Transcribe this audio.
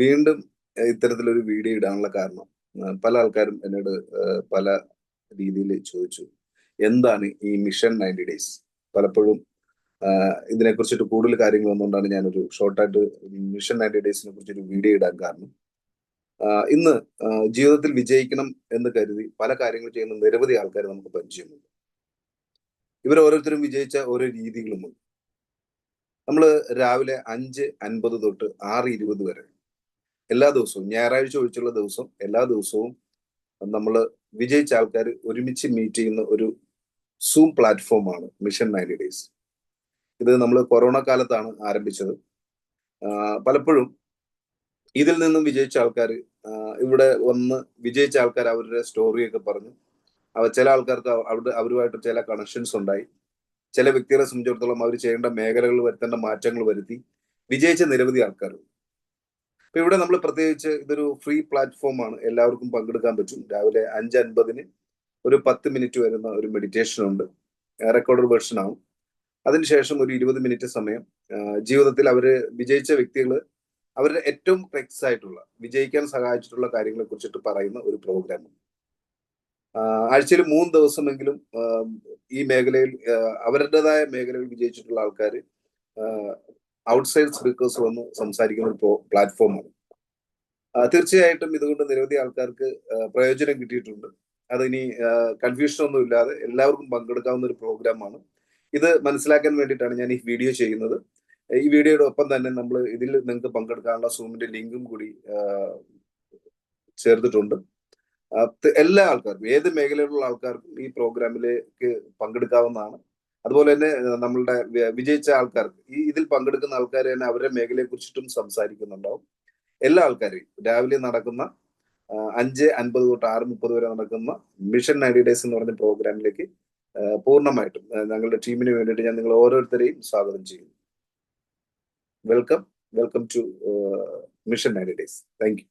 വീണ്ടും ഇത്തരത്തിലൊരു വീഡിയോ ഇടാനുള്ള കാരണം പല ആൾക്കാരും എന്നോട് പല രീതിയിൽ ചോദിച്ചു എന്താണ് ഈ മിഷൻ നയന്റി ഡേയ്സ്? പലപ്പോഴും ഇതിനെ കുറിച്ചിട്ട് കൂടുതൽ കാര്യങ്ങൾ വന്നുകൊണ്ടാണ് ഞാനൊരു ഷോർട്ടായിട്ട് മിഷൻ നയന്റി ഡേയ്സിനെ കുറിച്ചൊരു വീഡിയോ ഇടാൻ കാരണം. ഇന്ന് ജീവിതത്തിൽ വിജയിക്കണം എന്ന് കരുതി പല കാര്യങ്ങൾ ചെയ്യുന്ന നിരവധി ആൾക്കാർ നമുക്ക് പരിചയമുണ്ട്. ഇവർ ഓരോരുത്തരും വിജയിച്ച ഓരോ രീതികളുമുണ്ട്. നമ്മൾ രാവിലെ അഞ്ച് അൻപത് തൊട്ട് ആറ് ഇരുപത് വരെ. എല്ലാ ദിവസവും ഞായറാഴ്ച ഒഴിച്ചുള്ള ദിവസം എല്ലാ ദിവസവും നമ്മൾ വിജയിച്ച ആൾക്കാർ ഒരുമിച്ച് മീറ്റ് ചെയ്യുന്ന ഒരു സൂം പ്ലാറ്റ്ഫോമാണ് മിഷൻ നയന്റി ഡേയ്സ് ഇത് നമ്മൾ കൊറോണ കാലത്താണ് ആരംഭിച്ചത്. പലപ്പോഴും ഇതിൽ നിന്നും വിജയിച്ച ആൾക്കാർ ഇവിടെ വന്ന് വിജയിച്ച ആൾക്കാർ അവരുടെ സ്റ്റോറിയൊക്കെ പറഞ്ഞു അവ ചില ആൾക്കാർക്ക് അവിടെ അവരുമായിട്ട് ചില കണക്ഷൻസ് ഉണ്ടായി. ചില വ്യക്തികളെ സംബന്ധിച്ചിടത്തോളം അവർ ചെയ്യേണ്ട മേഖലകൾ വരുത്തേണ്ട മാറ്റങ്ങൾ വരുത്തി വിജയിച്ച നിരവധി ആൾക്കാരുണ്ട്. അപ്പൊ ഇവിടെ നമ്മൾ പ്രത്യേകിച്ച് ഇതൊരു ഫ്രീ പ്ലാറ്റ്ഫോം ആണ്. എല്ലാവർക്കും പങ്കെടുക്കാൻ പറ്റും. രാവിലെ അഞ്ച് അൻപതിന് ഒരു പത്ത് മിനിറ്റ് വരുന്ന ഒരു മെഡിറ്റേഷൻ ഉണ്ട്. റെക്കോർഡഡ് വേർഷൻ ആവും അതിനുശേഷം ഒരു ഇരുപത് മിനിറ്റ് സമയം. ജീവിതത്തിൽ അവർ വിജയിച്ച വ്യക്തികൾ അവരുടെ ഏറ്റവും ഫ്ലെക്സ് ആയിട്ടുള്ള വിജയിക്കാൻ സഹായിച്ചിട്ടുള്ള കാര്യങ്ങളെ കുറിച്ചിട്ട് പറയുന്ന ഒരു പ്രോഗ്രാമാണ് ആഴ്ചയിൽ മൂന്ന് ദിവസമെങ്കിലും ഈ മേഖലയിൽ അവരുടേതായ മേഖലയിൽ വിജയിച്ചിട്ടുള്ള ആൾക്കാർ ഔട്ട്സൈഡ് സ്പീക്കേഴ്സ് വന്ന് സംസാരിക്കുന്ന ഒരു പ്ലാറ്റ്ഫോമാണ് തീർച്ചയായിട്ടും ഇതുകൊണ്ട് നിരവധി ആൾക്കാർക്ക് പ്രയോജനം കിട്ടിയിട്ടുണ്ട്. അതിനി കൺഫ്യൂഷൻ ഒന്നും ഇല്ലാതെ എല്ലാവർക്കും പങ്കെടുക്കാവുന്ന ഒരു പ്രോഗ്രാമാണ് ഇത് മനസ്സിലാക്കാൻ വേണ്ടിയിട്ടാണ് ഞാൻ ഈ വീഡിയോ ചെയ്യുന്നത്. ഈ വീഡിയോയുടെ ഒപ്പം തന്നെ നമ്മൾ ഇതിൽ നിങ്ങൾക്ക് പങ്കെടുക്കാനുള്ള സൂമിന്റെ ലിങ്കും കൂടി ചേർത്തിട്ടുണ്ട്. എല്ലാ ആൾക്കാർക്കും ഏത് മേഖലയിലുള്ള ആൾക്കാർക്കും ഈ പ്രോഗ്രാമിലേക്ക് പങ്കെടുക്കാവുന്നതാണ്. അതുപോലെ തന്നെ നമ്മളുടെ വിജയിച്ച ആൾക്കാർക്ക് ഈ ഇതിൽ പങ്കെടുക്കുന്ന ആൾക്കാർ തന്നെ അവരുടെ മേഖലയെ കുറിച്ചിട്ടും സംസാരിക്കുന്നുണ്ടാവും. എല്ലാ ആൾക്കാരെയും രാവിലെ നടക്കുന്ന അഞ്ച് അൻപത് തൊട്ട് ആറ് മുപ്പത് വരെ നടക്കുന്ന മിഷൻ നയന്റി ഡേയ്സ് എന്ന് പറഞ്ഞ പ്രോഗ്രാമിലേക്ക് പൂർണമായിട്ടും ഞങ്ങളുടെ ടീമിന് വേണ്ടിയിട്ട് ഞാൻ നിങ്ങൾ ഓരോരുത്തരെയും സ്വാഗതം ചെയ്യുന്നു. Welcome welcome to mission ninety days. Thank you.